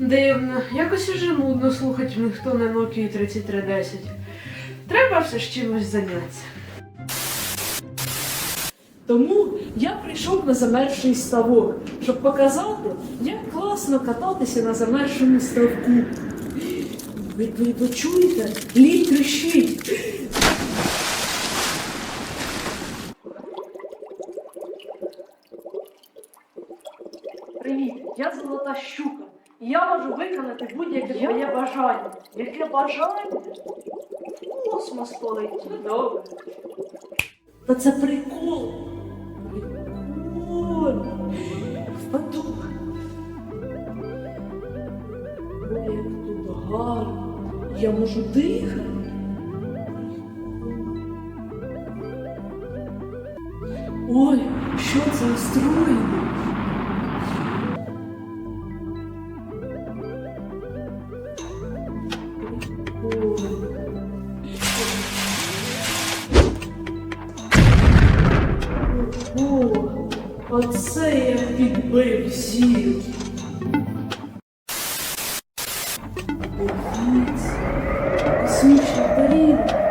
Дивно, якось уже нудно слухати ніхто на Nokia 3310. Треба все ж чимось зайнятися. Тому я прийшов на замерзший ставок, щоб показати, як класно кататися на замерзшому ставку. Ви, ви почуєте? Лід тріщить. Привіт, я золота щука. І я можу виконати будь-яке твоє бажання. Яке бажання? Космос полетить. Добре. Та це прикол. Прикол. Впаду. Ой, як тут гарно. Я можу дихати. Ой, що це устроєно? оце я підбив зір. Дивіться, космічна тарілка,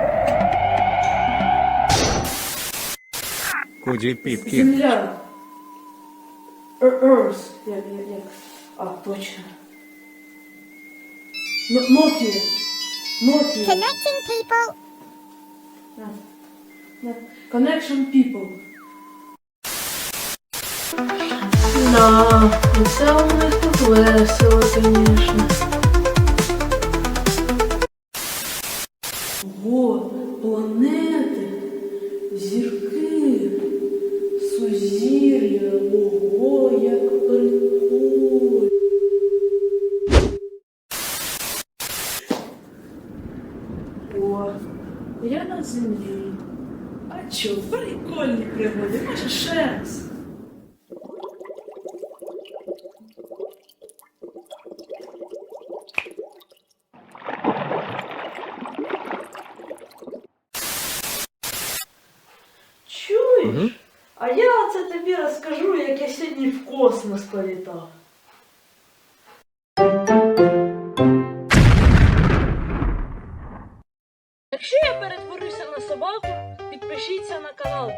Куди піпки? земля. Е- Earth, як, як, як. А, точно. Н- Nokia. Nokia. Connecting people. Да. Да. Connection people. Да, це у них тут весело, звісно. Ого, планети, зірки, сузір'я, ого, як прикольно. О, я на землі. А чо, прикольні пригоди, може ще раз. Чуєш? угу. А я це тобі розкажу, як я сьогодні в космос політав. Якщо я перетворюся на собаку, підпишіться на канал.